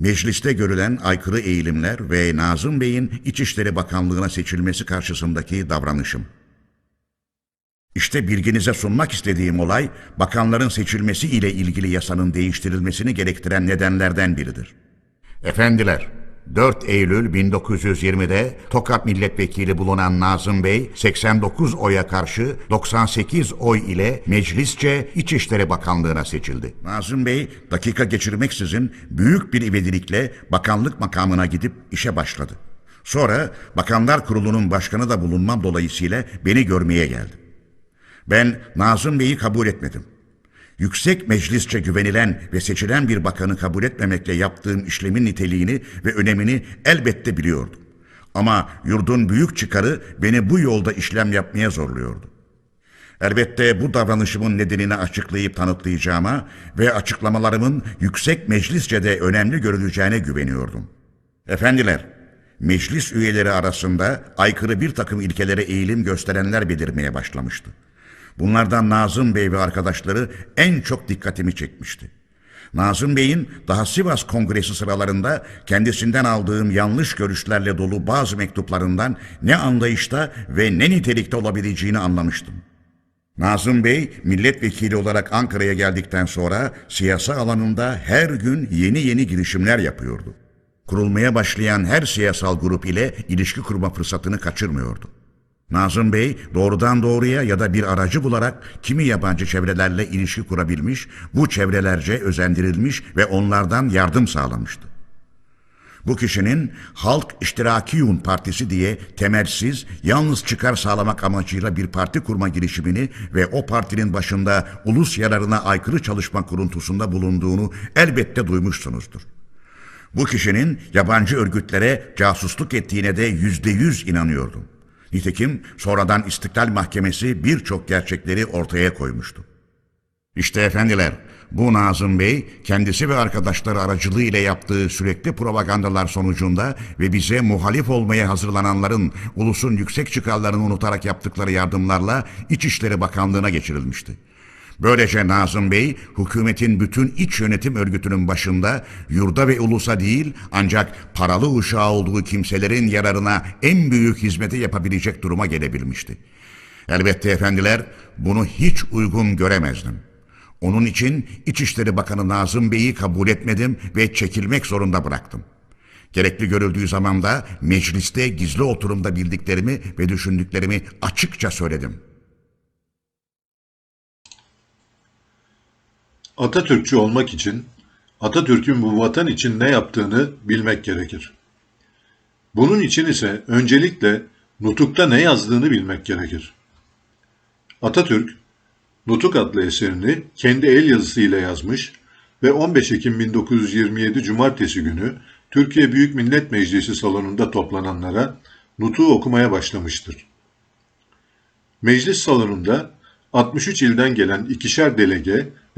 Mecliste görülen aykırı eğilimler ve Nazım Bey'in İçişleri Bakanlığı'na seçilmesi karşısındaki davranışım. İşte bilginize sunmak istediğim olay, bakanların seçilmesi ile ilgili yasanın değiştirilmesini gerektiren nedenlerden biridir. Efendiler, 4 Eylül 1920'de Tokat Milletvekili bulunan Nazım Bey 89 oya karşı 98 oy ile meclisçe İçişleri Bakanlığı'na seçildi. Nazım Bey dakika geçirmeksizin büyük bir ivedilikle bakanlık makamına gidip işe başladı. Sonra Bakanlar Kurulu'nun başkanı da bulunmam dolayısıyla beni görmeye geldi. Ben Nazım Bey'i kabul etmedim. Yüksek meclisçe güvenilen ve seçilen bir bakanı kabul etmemekle yaptığım işlemin niteliğini ve önemini elbette biliyordum. Ama yurdun büyük çıkarı beni bu yolda işlem yapmaya zorluyordu. Elbette bu davranışımın nedenini açıklayıp tanıtlayacağıma ve açıklamalarımın yüksek meclisçe de önemli görüleceğine güveniyordum. Efendiler, meclis üyeleri arasında aykırı bir takım ilkelere eğilim gösterenler belirmeye başlamıştı. Bunlardan Nazım Bey ve arkadaşları en çok dikkatimi çekmişti. Nazım Bey'in daha Sivas Kongresi sıralarında kendisinden aldığım yanlış görüşlerle dolu bazı mektuplarından ne anlayışta ve ne nitelikte olabileceğini anlamıştım. Nazım Bey milletvekili olarak Ankara'ya geldikten sonra siyasi alanında her gün yeni yeni girişimler yapıyordu. Kurulmaya başlayan her siyasal grup ile ilişki kurma fırsatını kaçırmıyordu. Nazım Bey doğrudan doğruya ya da bir aracı bularak kimi yabancı çevrelerle ilişki kurabilmiş, bu çevrelerce özendirilmiş ve onlardan yardım sağlamıştı. Bu kişinin Halk İştirakiyun Partisi diye temelsiz, yalnız çıkar sağlamak amacıyla bir parti kurma girişimini ve o partinin başında ulus yararına aykırı çalışma kuruntusunda bulunduğunu elbette duymuşsunuzdur. Bu kişinin yabancı örgütlere casusluk ettiğine de yüzde yüz inanıyordum. Nitekim sonradan İstiklal Mahkemesi birçok gerçekleri ortaya koymuştu. İşte efendiler, bu Nazım Bey kendisi ve arkadaşları aracılığı ile yaptığı sürekli propagandalar sonucunda ve bize muhalif olmaya hazırlananların ulusun yüksek çıkarlarını unutarak yaptıkları yardımlarla İçişleri Bakanlığı'na geçirilmişti. Böylece Nazım Bey, hükümetin bütün iç yönetim örgütünün başında yurda ve ulusa değil ancak paralı uşağı olduğu kimselerin yararına en büyük hizmeti yapabilecek duruma gelebilmişti. Elbette efendiler bunu hiç uygun göremezdim. Onun için İçişleri Bakanı Nazım Bey'i kabul etmedim ve çekilmek zorunda bıraktım. Gerekli görüldüğü zaman da mecliste gizli oturumda bildiklerimi ve düşündüklerimi açıkça söyledim. Atatürkçü olmak için Atatürk'ün bu vatan için ne yaptığını bilmek gerekir. Bunun için ise öncelikle Nutuk'ta ne yazdığını bilmek gerekir. Atatürk, Nutuk adlı eserini kendi el yazısıyla yazmış ve 15 Ekim 1927 Cumartesi günü Türkiye Büyük Millet Meclisi salonunda toplananlara Nutuk'u okumaya başlamıştır. Meclis salonunda 63 ilden gelen ikişer delege